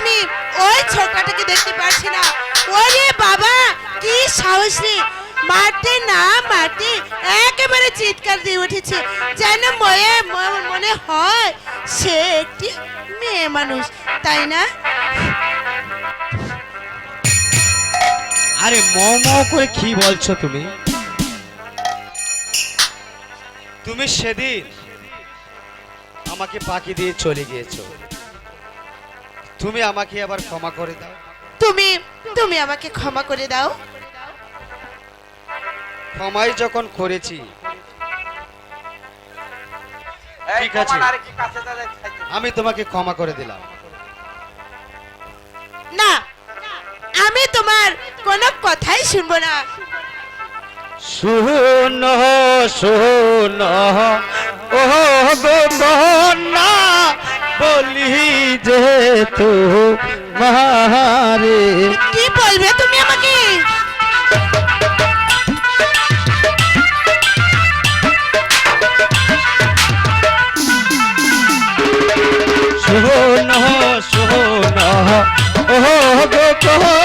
আমি ওই ছোকরাটাকে দেখতে পাচ্ছি না। ওরে বাবা, কি সাহস রে। মারতে না মারতে একেবারে চিৎকার দিয়ে উঠেছে। যেন ময়ে মনে হয় সে একটি মেয়ে মানুষ, তাই না? আরে ম করে কি বলছো তুমি? তুমি সেদিন আমাকে পাখি দিয়ে চলে গিয়েছো। তুমি আমাকে আবার ক্ষমা করে দাও। তুমি তুমি আমাকে ক্ষমা করে দাও। ক্ষমাই যখন করেছি ঠিক আছে আমি তোমাকে ক্ষমা করে দিলাম। না আমি তোমার কোনো কথাই শুনব না। শুন শুন ও না। বলি যে তো মারে কি বলবে তুমি আমাকে শোন শোন ও গো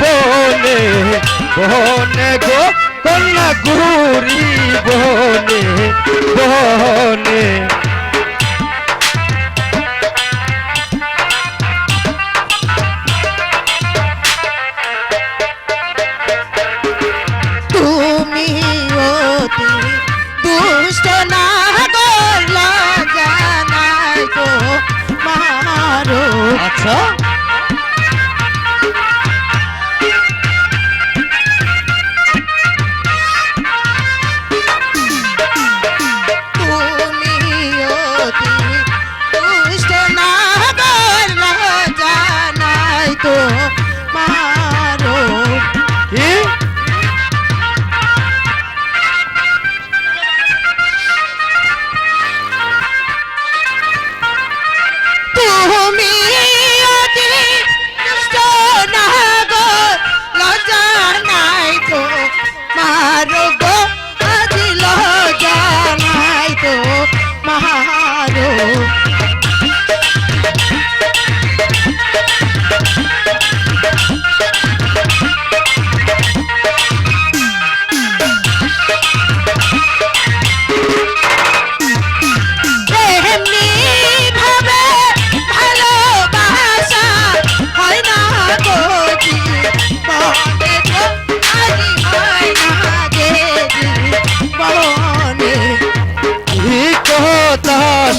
বনে বনে গো কন্যা ঘুরি বনে বনে। তুমি অতি দুষ্ট না করলা জানাই তো মারো। আচ্ছা। মারো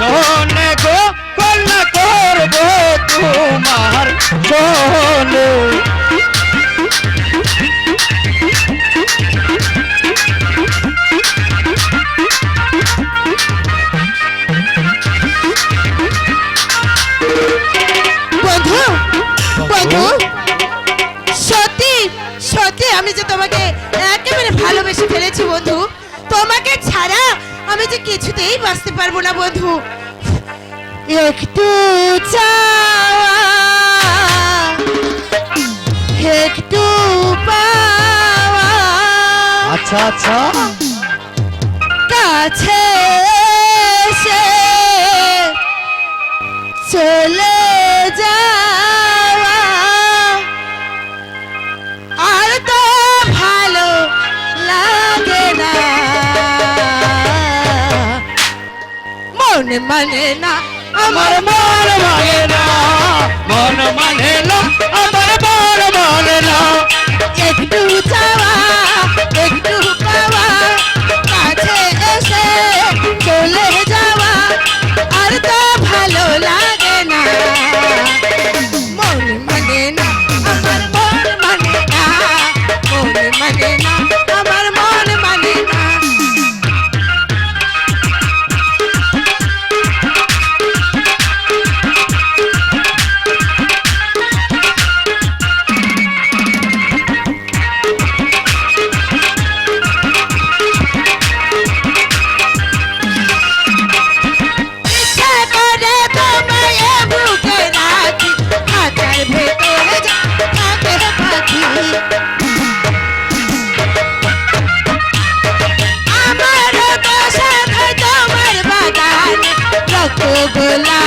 সোনে গো কল্লা করব তোমার সোনে আমি যে তোমাকে একেবারে ভালোবেসে ফেলেছি বন্ধু তোমাকে ছাড়া আমি যে কিছুতেই বাঁচতে পারব না বন্ধু। একটু চাওয়া একটু পাওয়া। আচ্ছা আচ্ছা। কাছে সে চলে মন মানে না আমার মন মানে, মানে না। মন মানে না আমার মন মানে না। একটু চাও I'll be Bola